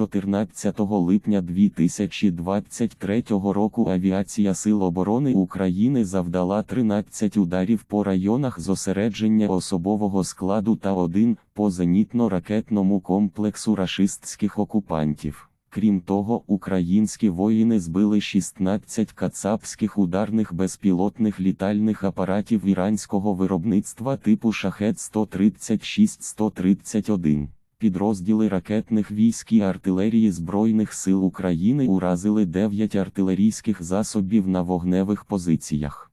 14 липня 2023 року авіація Сил оборони України завдала 13 ударів по районах зосередження особового складу та один по зенітно-ракетному комплексу рашистських окупантів. Крім того, українські воїни збили 16 кацапських ударних безпілотних літальних апаратів іранського виробництва типу Шахет 136-131. Підрозділи ракетних військ і артилерії Збройних сил України уразили 9 артилерійських засобів на вогневих позиціях.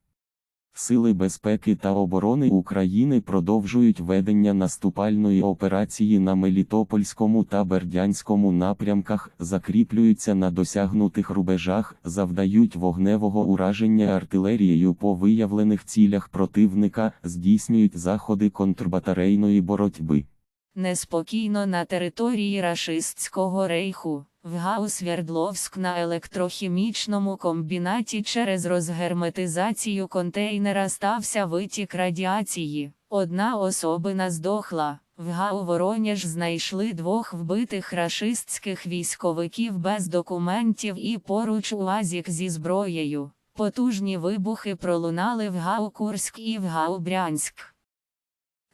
Сили безпеки та оборони України продовжують ведення наступальної операції на Мелітопольському та Бердянському напрямках, закріплюються на досягнутих рубежах, завдають вогневого ураження артилерією по виявлених цілях противника, здійснюють заходи контрбатарейної боротьби. Неспокійно на території рашистського рейху. В ГАУ Свердловськ на електрохімічному комбінаті через розгерметизацію контейнера стався витік радіації. Одна особина здохла. В ГАУ Воронеж знайшли двох вбитих рашистських військовиків без документів і поруч УАЗік зі зброєю. Потужні вибухи пролунали в ГАУ Курськ і в ГАУ Брянськ.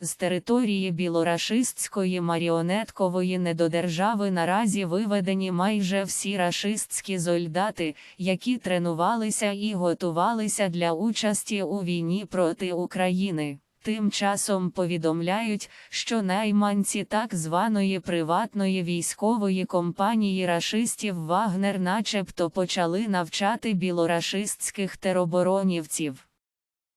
З території білорашистської маріонеткової недодержави наразі виведені майже всі рашистські зольдати, які тренувалися і готувалися для участі у війні проти України. Тим часом повідомляють, що найманці так званої приватної військової компанії рашистів Вагнер начебто почали навчати білорашистських тероборонівців.